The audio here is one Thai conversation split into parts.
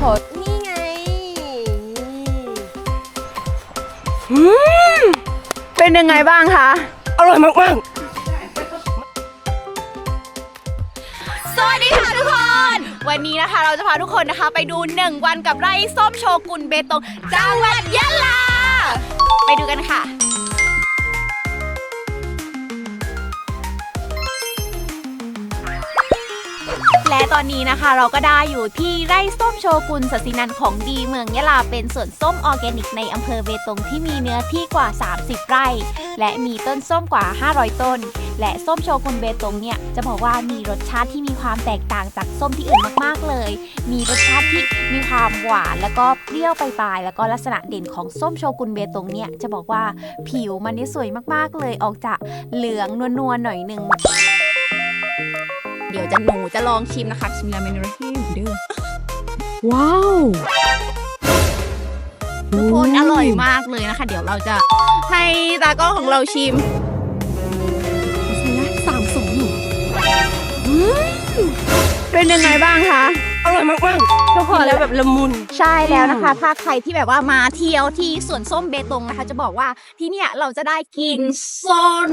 คนนี่ไงเป็นยังไงบ้างคะ อร่อยมากสวัสดีค่ะทุกคน วันนี้นะคะเราจะพาทุกคนนะคะ ไปดู 1 วันกับไร่ส้มโชกุนเบตงจังหวัดยะลา ไปดูกัน และตอนนี้นะคะ เราก็ได้อยู่ที่ไร่ส้มโชกุนสศินันของดีเมืองยะลาเป็นสวนส้มออร์แกนิกในอำเภอเบตงที่มีเนื้อที่กว่า 30 ไร่ และมีต้นส้มกว่า 500 ต้น และส้มโชกุนเบตงเนี่ยจะบอกว่ามีรสชาติที่มีความแตกต่างจากส้มที่อื่นมากๆเลย มีรสชาติที่มีความหวานแล้วก็เปรี้ยวปลายๆแล้วก็ลักษณะเด่นของส้มโชกุนเบตงเนี่ยจะบอกว่าผิวมันนี่สวยมากๆเลยออกจากเหลืองนวลๆหน่อยหนึ่ง เดี๋ยวจะหนูจะลองชิมนะคะชิมลาเมนรฮิมเด้อๆว้าวทุกคนอร่อยมากเลยนะคะ เดี๋ยวเราจะให้ตากล้องของเราชิมสามสองหนึ่งเป็นยังไงบ้างคะอร่อยมากทุกๆคนแล้วแบบละมุนใช่แล้วนะคะ ถ้าใครที่แบบว่ามาเที่ยวที่สวนส้มเบตงนะคะ จะบอกว่าที่เนี่ยเราจะได้กินส้ม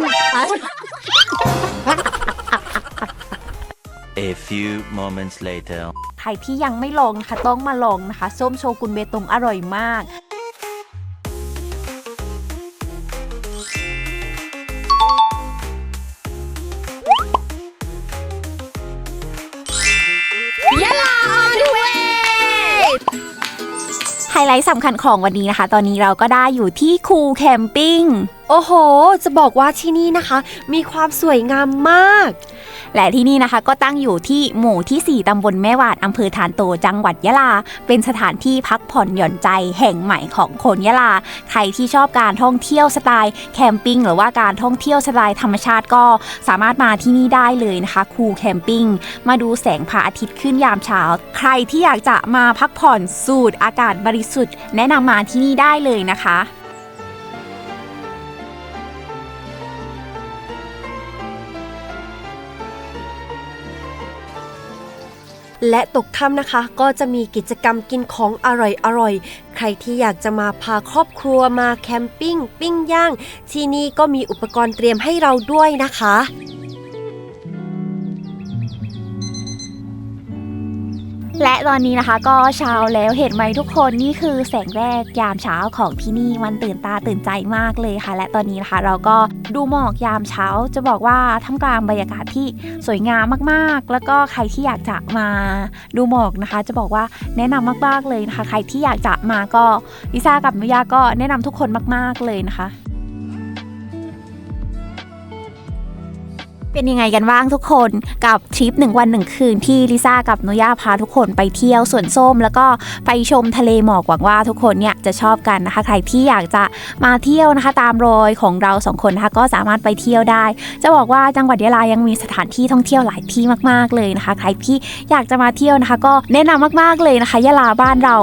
A few moments later. ใครที่ยังไม่ลองนะคะต้องมาลองนะคะ ส้มโชกุนเบตงอร่อยมากยะลาออนเวไฮไลท์สำคัญของวันนี้นะคะ ตอนนี้เราก็ได้อยู่ที่คูแคมปิ้ง โอ้โห จะบอกว่าที่นี่นะคะ มีความสวยงามมาก และที่นี่นะคะก็ตั้งอยู่ที่หมู่ที่ 4 ตำบลแม่วาดอำเภอฐานโต จังหวัดยะลา เป็นสถานที่พักผ่อนหย่อนใจแห่งใหม่ของคนยะลา ใครที่ชอบการท่องเที่ยวสไตล์แคมปิ้งหรือว่าการท่องเที่ยวสไตล์ธรรมชาติก็สามารถมาที่นี่ได้เลยนะคะคูแคมปิ้ง มาดูแสงพระอาทิตย์ขึ้นยามเช้า ใครที่อยากจะมาพักผ่อนสูดอากาศบริสุทธิ์ แนะนำมาที่นี่ได้เลยนะคะ และตกค่ำนะคะ ก็จะมีกิจกรรมกินของอร่อยๆใครที่อยากจะมาพาครอบครัวมาแคมปิ้ง ปิ้งย่าง ที่นี่ก็มีอุปกรณ์เตรียมให้เราด้วยนะคะ และตอนนี้นะคะก็เช้าแล้วเห็นไหมทุกคนนี่คือแสงแรกยามเช้าของที่นี่มันตื่นตาตื่นใจมากเลยค่ะ และตอนนี้นะคะเราก็ดูหมอกยามเช้าจะบอกว่าท่ามกลางบรรยากาศที่สวยงามมากๆ แล้วก็ใครที่อยากจะมาดูหมอกนะคะ จะบอกว่าแนะนำมากๆเลยนะคะ ใครที่อยากจะมาก็ลิซ่ากับนุยาก็แนะนำทุกคนมาก ๆเลยนะคะ เป็นยังไงกันบ้างทุกคนกับทริปหนึ่งวันหนึ่งคืนที่ลิซ่ากับนุย่าพาทุกคนไปเที่ยวสวนส้ม แล้วก็ไปชมทะเลหมอกหวังว่าทุกคนเนี่ยจะชอบกันนะคะ ใครที่อยากจะมาเที่ยวนะคะ ตามรอยของเราสองคนนะคะก็สามารถไปเที่ยวได้ จะบอกว่าจังหวัดยะลายังมีสถานที่ท่องเที่ยวหลายที่มาก ๆเลยนะคะ ใครที่อยากจะมาเที่ยวนะคะ ก็แนะนำมากๆเลยนะคะยะลาบ้านเรา